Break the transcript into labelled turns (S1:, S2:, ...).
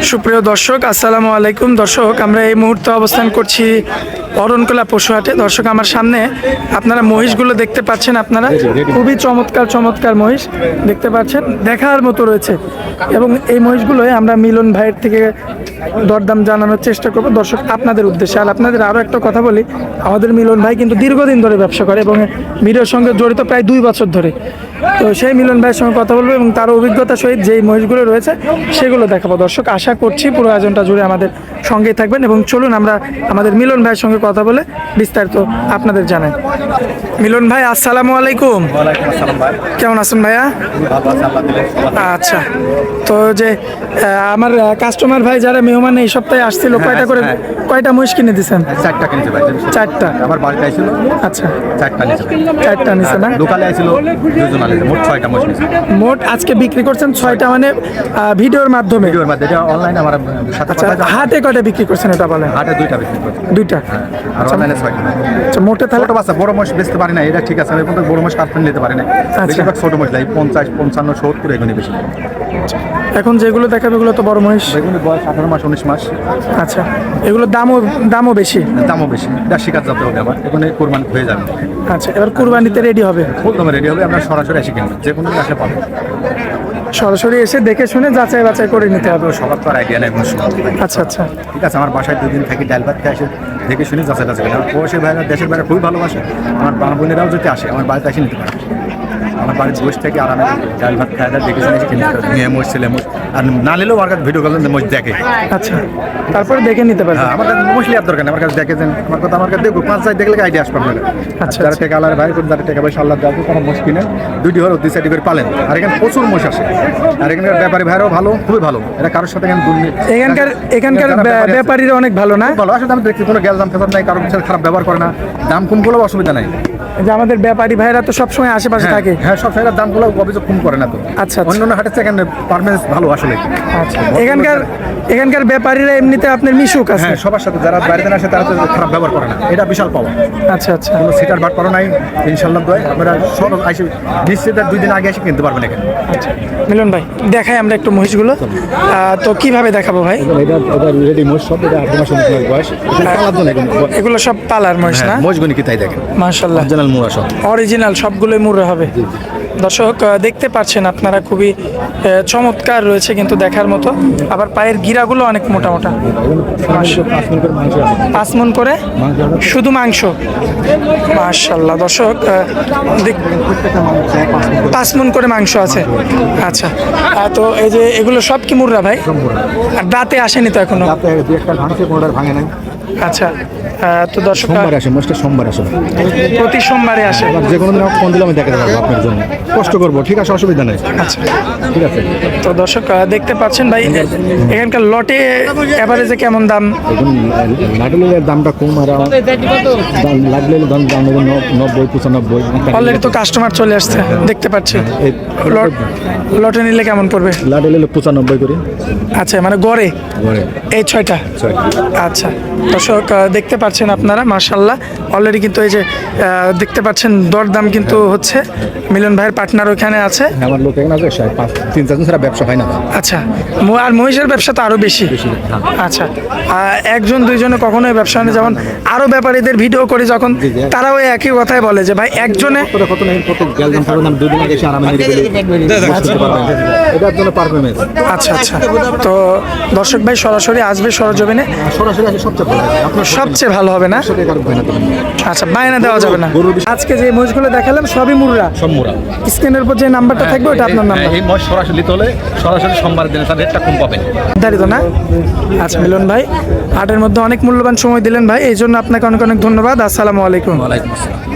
S1: সুপ্রিয় দর্শক আসসালামু আলাইকুম। দর্শক আমরা এই মুহূর্তে অবস্থান করছি অরণকলা পশুহাটে। দর্শক আমার সামনে আপনারা মহিষগুলো দেখতে পাচ্ছেন আপনারা। খুবই চমৎকার চমৎকার মহিষ দেখতে পাচ্ছেন। দেখার মতো রয়েছে। এবং এই মহিষগুলোই আমরা মিলন ভাইয়ের থেকে দরদাম জানানোর চেষ্টা করব। দর্শক আপনাদের উদ্দেশ্যে আর আপনাদের আরও একটা কথা বলি। আমাদের মিলন ভাই কিন্তু দীর্ঘদিন ধরে ব্যবসা করে এবং মিরের সঙ্গে জড়িত প্রায় দুই বছর ধরে। তো সেই মিলন ভাইয়ের সঙ্গে কথা বলব এবং তার অভিজ্ঞতা সহিত যেই মহিষগুলো রয়েছে সেগুলো দেখাবো। দর্শক, আশা করছি পুরো আয়োজনটা জুড়ে আমাদের সঙ্গেই থাকবেন এবং চলুন আমরা আমাদের মিলন ভাইয়ের সঙ্গে কথা বলে বিস্তারিত আপনাদের জানাই। মিলন ভাই আসসালামু আলাইকুম। কেমন আছেন ভাইয়া? আচ্ছা। তো যে আমার কাস্টমার ভাই যারা মেহমান এই সপ্তাহে আসছিল কয়টা করে
S2: হ্যাঁ।
S1: কয়টা মহিষ কিনে দিচ্ছেন
S2: চারটা কিনেছে ভাই
S1: চারটা।
S2: আমার বাড়িতে আইছিল।
S1: আচ্ছা।
S2: চারটা নিয়েছে
S1: চারটা নিছে না?
S2: দোকানে আইছিল দুজন আনিছে মোট ছয়টা নিয়েছে
S1: মোট আজকে বিক্রি করছেন ছয়টা মানে ভিডিওর মাধ্যমে।
S2: ভিডিওর মধ্যে এটা অনলাইনে আমার সাথে
S1: আচ্ছা। হাটে কয়টা বিক্রি করছেন এটা বলেন?
S2: হাটে দুইটা বিক্রি করছে।
S1: দুইটা?
S2: আর অনলাইনে ছয়টা।
S1: আচ্ছা মোটে তাহলে
S2: ছোট বাচ্চা বড় মাছ বেচতে পারি না এটা ঠিক আছে আমি কিন্তু বড় মাছ কাটতে নিতে পারি না।
S1: আচ্ছা।
S2: বেশিরভাগ ছোট মাছ লাই পঞ্চাশ পঞ্চান্ন সত্তর এগুলি বেশি।
S1: এখন যেগুলো দেখাবে এগুলো তো বড় মহিষ?
S2: এগুলি বয়স আঠারো মাস উনিশ মাস।
S1: আচ্ছা। এগুলোর দামও দামও বেশি?
S2: দামও বেশি। এটা শিকার যাতে হবে আমার এখানে কোরবান হয়ে যাবে।
S1: আচ্ছা এবার কুরবানিতে রেডি হবে?
S2: ফুল দামে রেডি হবে আমরা সরাসরি এসে কিনবো যে কোনো আসলে পাবো
S1: সরাসরি এসে দেখে শুনে যাচাই বাছাই করে নিতে হবে।
S2: সবার তো আর আইডিয়া নেই কোনো সময়
S1: আচ্ছা আচ্ছা।
S2: ঠিক আছে আমার বাসায় দুদিন থাকি ডাল ভাত খেয়ে আসে দেখে শুনে যাচাই বাছাই করি। আমার প্রবাসী ভাইরা দেশের বাইরে খুবই ভালোবাসে। আমার বাবা বোনেরাও যদি আসে আমার বাড়িতে আসে নিতে পারে। আমার বাড়ির বসে থেকে আরামে ডাল ভাত খায় দেখে শুনে এসে কিনে ছেলে পারে। আর না নিলেও আমার কাছে ভিডিও কল দেখে।
S1: আচ্ছা তারপরে দেখে নিতে পারবে
S2: হ্যাঁ আমার কাছে মোষ লিয়ার দরকার নেই আমার কাছে দেখে দেন। আমার কথা আমার কাছে দেখব পাঁচ চাই দেখলে আইডিয়া আসবে আপনার?
S1: আচ্ছা,
S2: যারা টাকা আলার ভাই যারা টাকা পয়সা আল্লাহ দেওয়া কিনে দুইটি হলো দুই সাইড করে পালেন। আর এখানে প্রচুর মোষ আসে। আর এখানকার ব্যাপারী ভাইরাও ভালো খুবই ভালো। এটা কারোর সাথে এখানে দুর্নীতি
S1: এখানকার এখানকার ব্যাপারীরা অনেক ভালো না?
S2: ভালো। আসলে আমি দেখছি কোনো গ্যাস দাম ফেসার নাই কারোর সাথে খারাপ ব্যবহার করে না। দাম কম করলেও অসুবিধা নাই।
S1: যে আমাদের ব্যাপারী ভাইরা তো সবসময় আশেপাশে
S2: হ্যাঁ,
S1: থাকে।
S2: হ্যাঁ সব জায়গার দামগুলো অভিযোগ কম করে না তো।
S1: আচ্ছা, আচ্ছা।
S2: অন্য হাটের এখানে পারফরমেন্স ভালো আসলে
S1: আচ্ছা এখানকার এখানকার ব্যাপারীরা এমনিতে আপনার মিশুক আছে?
S2: হ্যাঁ সবার সাথে যারা বাড়িতে আসে তারা তো খারাপ ব্যবহার করে না। এটা বিশাল পাওয়া।
S1: আচ্ছা আচ্ছা।
S2: কোনো সিটার ভাট পারো নাই ইনশাল্লাহ দয়। আপনারা সব আসে নিশ্চিত দুই দিন আগে এসে কিনতে পারবেন এখানে।
S1: আচ্ছা মিলন ভাই দেখাই আমরা একটু মহিষগুলো। তো কীভাবে দেখাবো ভাই?
S2: এটা এটা রেডি মোষ সব এটা আট মাস বয়স।
S1: এগুলো সব পালার মহিষ না?
S2: মোষ গনি কি তাই দেখেন?
S1: মাশাল্লাহ
S2: জেনারেল মোড়া সব।
S1: অরিজিনাল সবগুলোই মুড়ে হবে। দর্শক দেখতে পাচ্ছেন আপনারা খুবই চমৎকার রয়েছে কিন্তু দেখার মতো। আবার পায়ের গিরাগুলো অনেক মোটা মোটা
S2: পাঁচ আছে
S1: মন করে শুধু মাংস। মাশাল্লাহ দর্শক পাঁচ মন করে মাংস আছে। আচ্ছা তো এই যে এগুলো সব কি মুররা ভাই? আর দাঁতে আসেনি তো
S2: এখনও?
S1: আচ্ছা তো দর্শক
S2: সোমবার আসে মোষটা সোমবার আসে
S1: প্রতি সোমবারে আসে
S2: যে কোনো দিন ফোন দিলে আমি দেখাতে পারব আপনার জন্য। কষ্ট করব ঠিক আছে অসুবিধা নেই।
S1: আচ্ছা।
S2: ঠিক আছে।
S1: তো দর্শক দেখতে পাচ্ছেন ভাই এখানকার লটে এভারেজে কেমন দাম?
S2: লাডলের দামটা কম আর লাগলে দাম দাম নব্বই পঁচানব্বই।
S1: অলরেডি তো কাস্টমার চলে আসছে দেখতে পাচ্ছি। লট নিলে কেমন পড়বে?
S2: লাডলে পঁচানব্বই করে।
S1: আচ্ছা মানে গড়ে?
S2: ঘরে
S1: এই ছয়টা? আচ্ছা। দর্শক দেখতে পাচ্ছেন আপনারা মার্শাল্লাহ অলরেডি কিন্তু এই যে দেখতে পাচ্ছেন দরদাম কিন্তু হচ্ছে। মিলন ভাইয়ের পার্টনার ওখানে আছে।
S2: আমার লোক এখানে আছে তিন চারজন ছাড়া ব্যবসা হয় না
S1: আচ্ছা আর মহিষের ব্যবসা তো আরও বেশি। আচ্ছা আহ, একজন দুইজনে কখনোই ব্যবসা হয় না। যেমন আরও ব্যাপারীদের ভিডিও করি যখন তারাও একই কথাই বলে যে ভাই একজনে
S2: জন্য পারফরমেন্স
S1: আচ্ছা আচ্ছা। তো দর্শক ভাই সরাসরি আসবে সরজমিনে।
S2: সরাসরি আসে সবচেয়ে
S1: সবচেয়ে ভালো হবে না?
S2: হয়
S1: আচ্ছা বায়না দেওয়া যাবে না। আজকে যে মহিষগুলো দেখালাম সবই মুররা।
S2: সম্মুরা
S1: স্ক্রিনের উপর যে নাম্বারটা থাকবে ওটা আপনার নাম্বার।
S2: এই মহিষ সরাসরি তোলে সরাসরি সোমবার দিনে তার রেটটা কম পাবেন।
S1: নির্ধারিত না? আচ্ছা মিলন ভাই আটের মধ্যে অনেক মূল্যবান সময় দিলেন ভাই এই জন্য আপনাকে অনেক অনেক ধন্যবাদ। আসসালামু আলাইকুম।
S2: ওয়ালাইকুম আসসালাম।